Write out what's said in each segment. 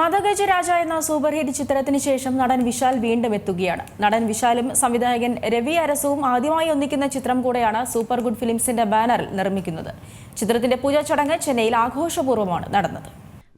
മതഗജരാജ എന്ന super hit ചിത്രത്തിന് ശേഷം നടൻ വിശാൽ വീണ്ടും എത്തുകയാണ്. നടൻ വിശാലും സംവിധായകൻ രവി അരസവും ആദ്യമായി ഒന്നിക്കുന്ന ചിത്രം കൂടെയാണ് സൂപ്പർ ഗുഡ് ഫിലിംസിന്റെ ബാനറിൽ നിർമ്മിക്കുന്നത്. ചിത്രത്തിന്റെ പൂജാ ചടങ്ങ് ചെന്നൈയിൽ ആഘോഷപൂർവമാണ് നടന്നത്.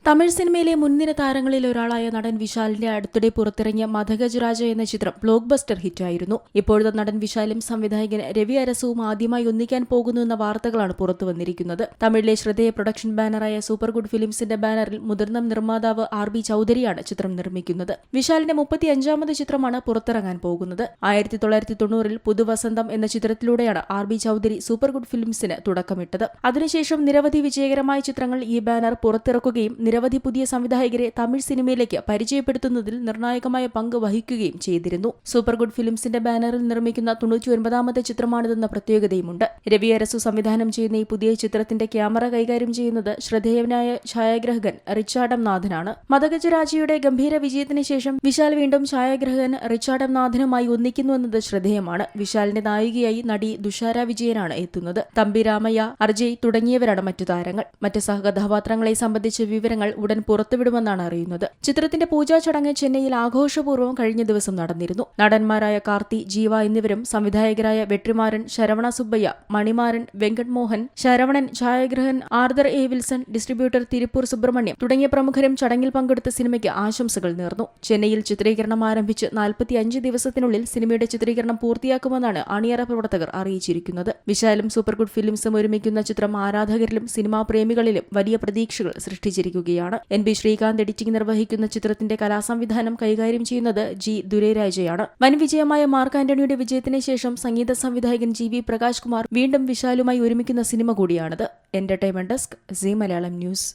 തമിഴ് സിനിമയിലെ മുൻനിര താരങ്ങളിൽ ഒരാളായ നടൻ വിശാലിന്റെ അടുത്തിടെ പുറത്തിറങ്ങിയ മധഗജരാജ എന്ന ചിത്രം ബ്ലോക്ക് ബസ്റ്റർ ഹിറ്റായിരുന്നു. ഇപ്പോഴത്തെ നടൻ വിശാലും സംവിധായകൻ രവി അരസവും ആദ്യമായി ഒന്നിക്കാൻ പോകുന്നു എന്ന വാർത്തകളാണ് പുറത്തു വന്നിരിക്കുന്നത്. തമിഴിലെ ശ്രദ്ധേയ പ്രൊഡക്ഷൻ ബാനറായ സൂപ്പർ ഗുഡ് ഫിലിംസിന്റെ ബാനറിൽ മുതിർന്ന നിർമ്മാതാവ് ആർ ബി ചൌധരിയാണ് ചിത്രം നിർമ്മിക്കുന്നത്. വിശാലിന്റെ മുപ്പത്തിയഞ്ചാമത് ചിത്രമാണ് പുറത്തിറങ്ങാൻ പോകുന്നത്. ആയിരത്തി തൊള്ളായിരത്തി തൊണ്ണൂറിൽ പുതുവസന്തം എന്ന ചിത്രത്തിലൂടെയാണ് R B Choudhary super good ഫിലിംസിന് തുടക്കമിട്ടത്. അതിനുശേഷം നിരവധി വിജയകരമായ ചിത്രങ്ങൾ ഈ ബാനർ പുറത്തിറക്കുകയും നിരവധി പുതിയ സംവിധായകരെ തമിഴ് സിനിമയിലേക്ക് പരിചയപ്പെടുത്തുന്നതിൽ നിർണായകമായ പങ്ക് വഹിക്കുകയും ചെയ്തിരുന്നു. സൂപ്പർ ഗുഡ് ഫിലിംസിന്റെ ബാനറിൽ നിർമ്മിക്കുന്ന തൊണ്ണൂറ്റി ഒൻപതാമത്തെ ചിത്രമാണിതെന്ന പ്രത്യേകതയുമുണ്ട്. രവി അരസു സംവിധാനം ചെയ്യുന്ന ഈ പുതിയ ചിത്രത്തിന്റെ ക്യാമറ കൈകാര്യം ചെയ്യുന്നത് ശ്രദ്ധേയനായ ഛായാഗ്രഹകൻ റിച്ചാർഡം നാഥനാണ്. മതഗജരാജയുടെ ഗംഭീര വിജയത്തിന് ശേഷം വിശാൽ വീണ്ടും ഛായാഗ്രഹകൻ റിച്ചാർഡം നാഥനുമായി ഒന്നിക്കുന്നു എന്നത് ശ്രദ്ധേയമാണ്. വിശാലിന്റെ നായികയായി നടി ദുഷാര വിജയനാണ് എത്തുന്നത്. തമ്പി രാമയ്യ അർജയ് തുടങ്ങിയവരാണ് മറ്റു താരങ്ങൾ. മറ്റ് സഹകഥാപാത്രങ്ങളെ സംബന്ധിച്ച വിവരങ്ങൾ ഉടൻ പുറത്തുവിടുമെന്നാണ് അറിയുന്നത്. ചിത്രത്തിന്റെ പൂജാ ചടങ്ങ് ചെന്നൈയിൽ ആഘോഷപൂർവം കഴിഞ്ഞ ദിവസം നടന്നിരുന്നു. നടന്മാരായ കാർത്തി ജീവ എന്നിവരും സംവിധായകരായ Vetrimaaran Saravana Subbaiah Manimaran Venkat Mohan Saravanan ഛായാഗ്രഹൻ Arthur A Wilson distributor Tiruppur Subramaniam തുടങ്ങിയ പ്രമുഖരും ചടങ്ങിൽ പങ്കെടുത്ത സിനിമയ്ക്ക് ആശംസകൾ നേർന്നു. ചെന്നൈയിൽ ചിത്രീകരണം ആരംഭിച്ച് നാൽപ്പത്തിയഞ്ച് ദിവസത്തിനുള്ളിൽ സിനിമയുടെ ചിത്രീകരണം പൂർത്തിയാക്കുമെന്നാണ് അണിയറ പ്രവർത്തകർ അറിയിച്ചിരിക്കുന്നത്. വിശാലും സൂപ്പർ ഗുഡ് ഫിലിംസും ഒരുമിക്കുന്ന ചിത്രം ആരാധകരിലും സിനിമാ പ്രേമികളിലും വലിയ പ്രതീക്ഷകൾ സൃഷ്ടിച്ചിരിക്കുകയാണ്. എൻ ബി ശ്രീകാന്ത് എഡിറ്റിംഗ് നിർവഹിക്കുന്ന ചിത്രത്തിന്റെ കലാസംവിധാനം കൈകാര്യം ചെയ്യുന്നത് ജി ദുരൈരാജയാണ്. വൻ വിജയമായ മാർക്ക് ആന്റണിയുടെ വിജയത്തിന് ശേഷം സംഗീത സംവിധായകൻ ജി വി പ്രകാശ് കുമാർ വീണ്ടും വിശാലുമായി ഒരുമിക്കുന്ന സിനിമ കൂടിയാണിത്. Entertainment desk Zee Malayalam news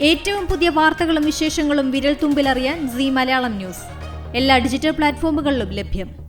ഏറ്റവും പുതിയ വാർത്തകളും വിശേഷങ്ങളും വിരൽ തുമ്പിലറിയാൻ സി മലയാളം ന്യൂസ് എല്ലാ ഡിജിറ്റൽ പ്ലാറ്റ്ഫോമുകളിലും ലഭ്യം.